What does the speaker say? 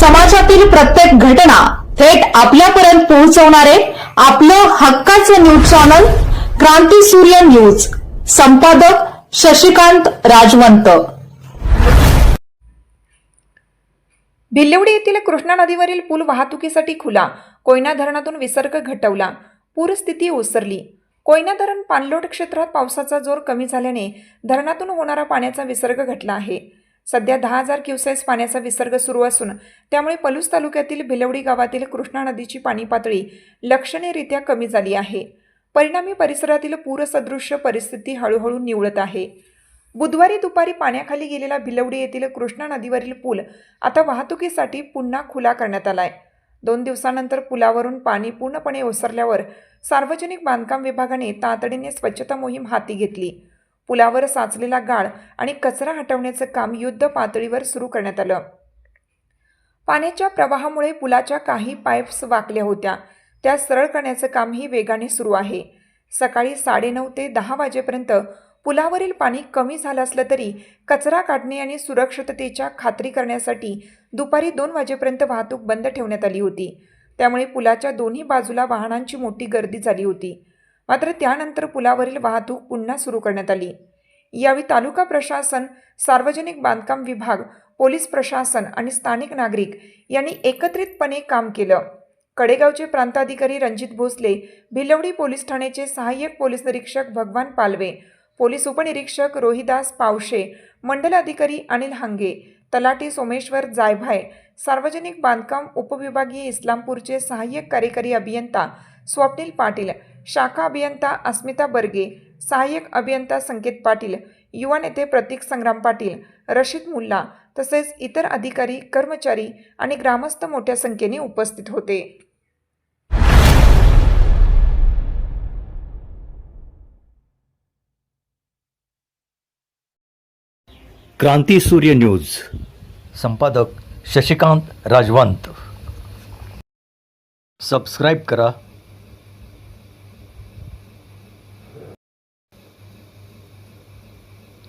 समाजातील प्रत्येक घटना थेट आपल्यापर्यंत पोहोचवणारे आपलं हक्काचं न्यूज चॅनल क्रांती सूर्य न्यूज. संपादक शशिकांत राजवंत. भिल्लवडी येथील कृष्णा नदीवरील पूल वाहतुकीसाठी खुला. कोयना धरणातून विसर्ग घटवला. पूरस्थिती ओसरली. कोयना धरण पाणलोट क्षेत्रात पावसाचा जोर कमी झाल्याने धरणातून होणारा पाण्याचा विसर्ग घटला आहे. सध्या दहा हजार क्युसेस पाण्याचा विसर्ग सुरू असून त्यामुळे पलूस तालुक्यातील भिलवडी गावातील कृष्णा नदीची पाणी पातळी लक्षणीयरित्या कमी झाली आहे. परिणामी परिसरातील पूरसदृश्य परिस्थिती हळूहळू निवळत आहे. बुधवारी दुपारी पाण्याखाली गेलेला भिलवडी येथील कृष्णा नदीवरील पूल आता वाहतुकीसाठी पुन्हा खुला करण्यात आलाय. दोन दिवसानंतर पुलावरून पाणी पूर्णपणे ओसरल्यावर सार्वजनिक बांधकाम विभागाने तातडीने स्वच्छता मोहीम हाती घेतली. पुलावर साचलेला गाळ आणि कचरा हटवण्याचं काम युद्ध पातळीवर सुरू करण्यात आलं. पाण्याच्या प्रवाहामुळे पुलाच्या काही पाईप्स वाकल्या होत्या. त्या सरळ करण्याचं कामही वेगाने सुरू आहे. सकाळी साडेनऊ ते दहा वाजेपर्यंत पुलावरील पाणी कमी झालं असलं तरी कचरा काढणे आणि सुरक्षिततेच्या खात्री करण्यासाठी दुपारी दोन वाजेपर्यंत वाहतूक बंद ठेवण्यात आली होती. त्यामुळे पुलाच्या दोन्ही बाजूला वाहनांची मोठी गर्दी झाली होती. मात्र त्यानंतर पुलावरील वाहतूक पुन्हा सुरू करण्यात आली. यावेळी तालुका प्रशासन सार्वजनिक बांधकाम विभाग पोलीस प्रशासन आणि स्थानिक नागरिक यांनी एकत्रितपणे काम केलं. कडेगावचे प्रांताधिकारी रणजित भोसले भिलवडी पोलीस ठाण्याचे सहाय्यक पोलीस निरीक्षक भगवान पालवे पोलीस उपनिरीक्षक रोहिदास पावशे मंडल अधिकारी अनिल हांगे तलाठी सोमेश्वर जायभाय सार्वजनिक बांधकाम उपविभागीय इस्लामपूरचे सहाय्यक कार्यकारी अभियंता स्वप्नील पाटील शाखा अभियंता अस्मिता बर्गे सहाय्यक अभियंता संकेत पाटील युवा नेते प्रतीक संग्राम पाटील रशीद मुल्ला तसेच इतर अधिकारी कर्मचारी आणि ग्रामस्थ मोठ्या संख्येने उपस्थित होते. क्रांती सूर्य न्यूज. संपादक शशिकांत राजवंत. सबस्क्राईब करा.